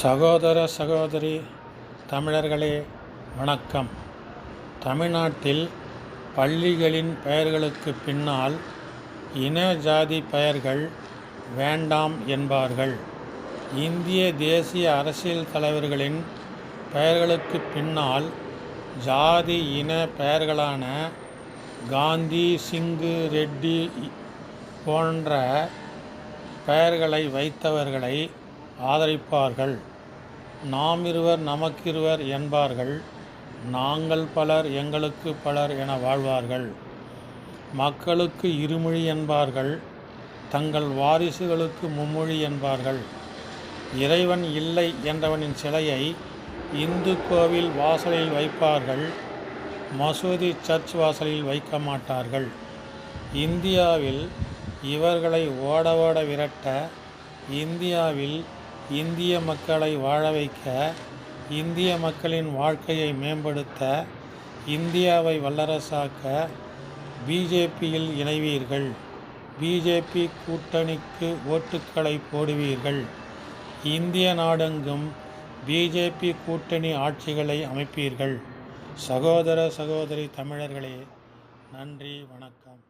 சகோதர சகோதரி தமிழர்களே வணக்கம். தமிழ்நாட்டில் பள்ளிகளின் பெயர்களுக்கு பின்னால் இன ஜாதி பெயர்கள் வேண்டாம் என்பார்கள். இந்திய தேசிய அரசியல் தலைவர்களின் பெயர்களுக்கு பின்னால் ஜாதி இன பெயர்களான காந்தி சிங்கு ரெட்டி போன்ற பெயர்களை வைத்தவர்களை ஆதரிப்பார்கள். நாம் இருவர் நமக்கிருவர் என்பார்கள். நாங்கள் பலர் எங்களுக்கு பலர் என வாழ்வார்கள். மக்களுக்கு இருமொழி என்பார்கள். தங்கள் வாரிசுகளுக்கு மும்மொழி என்பார்கள். இறைவன் இல்லை என்றவனின் சிலையை இந்து கோவில் வாசலில் வைப்பார்கள். மசூதி சர்ச் வாசலில் வைக்க மாட்டார்கள். இந்தியாவில் இவர்களை ஓட ஓட விரட்ட இந்தியாவில் இந்திய மக்களை வாழ வைக்க இந்திய மக்களின் வாழ்க்கையை மேம்படுத்த இந்தியாவை வல்லரசாக்க பிஜேபியில் இணைவீர்கள். பிஜேபி கூட்டணிக்கு ஓட்டுக்களை போடுவீர்கள். இந்திய நாடெங்கும் பிஜேபி கூட்டணி ஆட்சிகளை அமைப்பீர்கள். சகோதர சகோதரி தமிழர்களே நன்றி வணக்கம்.